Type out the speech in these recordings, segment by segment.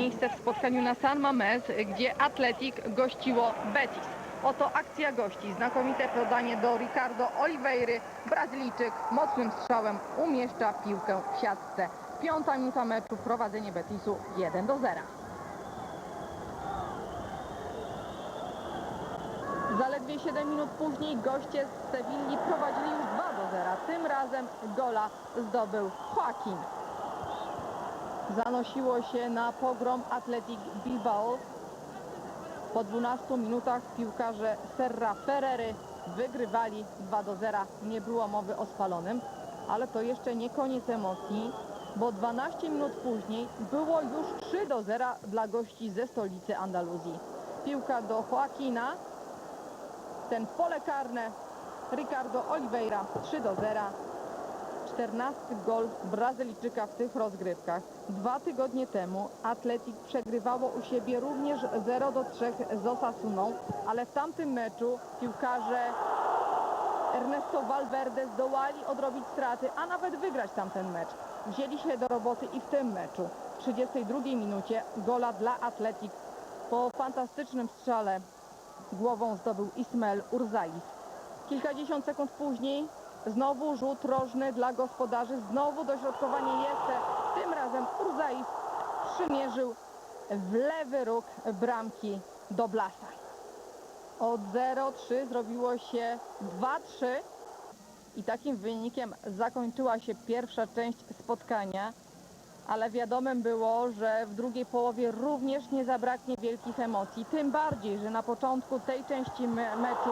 miejsce w spotkaniu na San Mamés, gdzie Atletic gościło Betis. Oto akcja gości. Znakomite podanie do Ricardo Oliveira. Brazylijczyk mocnym strzałem umieszcza piłkę w siatce. Piąta minuta meczu, prowadzenie Betisu 1 do 0. Zaledwie 7 minut później goście z Sewilli prowadzili już 2 do 0. Tym razem gola zdobył Joaquin. Zanosiło się na pogrom Athletic Bilbao. Po 12 minutach piłkarze Serra Ferrery wygrywali 2 do 0. Nie było mowy o spalonym, ale to jeszcze nie koniec emocji, bo 12 minut później było już 3 do 0 dla gości ze stolicy Andaluzji. Piłka do Joaquina, ten pole karne Ricardo Oliveira 3 do 0. 14 gol Brazylijczyka w tych rozgrywkach. Dwa tygodnie temu Atletic przegrywało u siebie również 0 do 3 z Osasuną, ale w tamtym meczu piłkarze Ernesto Valverde zdołali odrobić straty, a nawet wygrać tamten mecz. Wzięli się do roboty i w tym meczu. W 32 minucie gola dla Atletic po fantastycznym strzale głową zdobył Ismael Urzaiz. Kilkadziesiąt sekund później znowu rzut rożny dla gospodarzy, znowu dośrodkowanie jeszcze. Tym razem Urzaiz przymierzył w lewy róg bramki do Blasa. Od 0-3 zrobiło się 2-3 i takim wynikiem zakończyła się pierwsza część spotkania. Ale wiadomym było, że w drugiej połowie również nie zabraknie wielkich emocji. Tym bardziej, że na początku tej części me meczu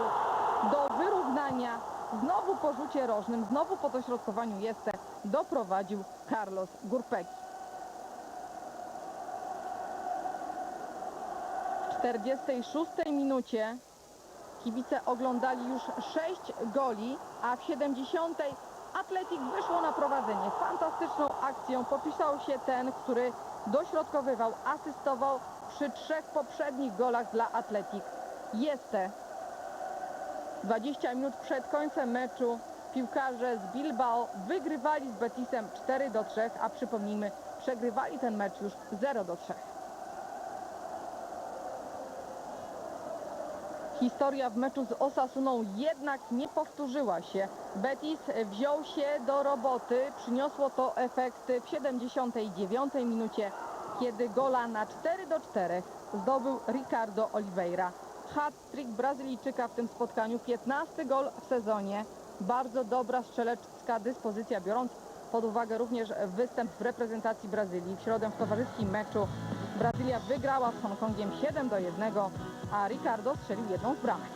do wyrównania znowu po rzucie rożnym, znowu po dośrodkowaniu jeszcze doprowadził Carlos Gurpeki. W 46 minucie kibice oglądali już 6 goli, a w 70 Atletik wyszło na prowadzenie. Fantastyczną akcją popisał się ten, który dośrodkowywał, asystował przy trzech poprzednich golach dla Atletik. Jeszcze 20 minut przed końcem meczu piłkarze z Bilbao wygrywali z Betisem 4 do 3, a przypomnijmy, przegrywali ten mecz już 0 do 3. Historia w meczu z Osasuną jednak nie powtórzyła się. Betis wziął się do roboty, przyniosło to efekty w 79 minucie, kiedy gola na 4 do 4 zdobył Ricardo Oliveira. Hat-trick Brazylijczyka w tym spotkaniu, 15 gol w sezonie. Bardzo dobra strzelecka dyspozycja, biorąc pod uwagę również występ w reprezentacji Brazylii. W środę w towarzyskim meczu Brazylia wygrała z Hongkongiem 7 do 1, a Ricardo strzelił jedną z bramek.